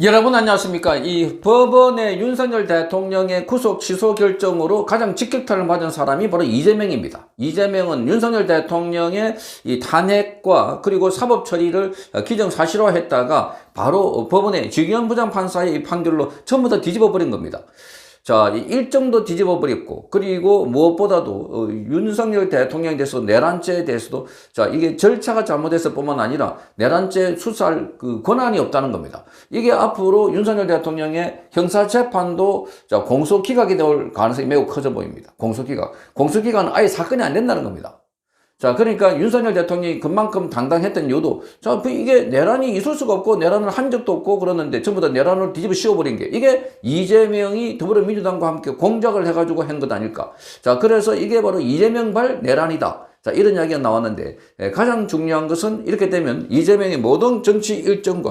여러분 안녕하십니까. 이 법원의 윤석열 대통령의 구속 취소 결정으로 가장 직격탄을 맞은 사람이 바로 이재명입니다. 이재명은 윤석열 대통령의 이 탄핵과 그리고 사법 처리를 기정사실화 했다가 바로 법원의 직위원 부장 판사의 이 판결로 전부 다 뒤집어 버린 겁니다. 자, 이 일정도 뒤집어 버렸고, 그리고 무엇보다도, 어, 윤석열 대통령에 대해서 내란죄에 대해서도, 자, 이게 절차가 잘못했을 뿐만 아니라, 내란죄 수사할 그 권한이 없다는 겁니다. 이게 앞으로 윤석열 대통령의 형사재판도, 자, 공소기각이 될 가능성이 매우 커져 보입니다. 공소기각. 공소기각은 아예 사건이 안 된다는 겁니다. 자, 그러니까 윤석열 대통령이 그만큼 당당했던 이유도, 자, 그 이게 내란이 있을 수가 없고, 내란을 한 적도 없고, 그러는데 전부 다 내란을 뒤집어 씌워버린 게, 이게 이재명이 더불어민주당과 함께 공작을 해가지고 한 것 아닐까. 자, 그래서 이게 바로 이재명 발 내란이다. 자, 이런 이야기가 나왔는데, 에, 가장 중요한 것은 이렇게 되면 이재명의 모든 정치 일정과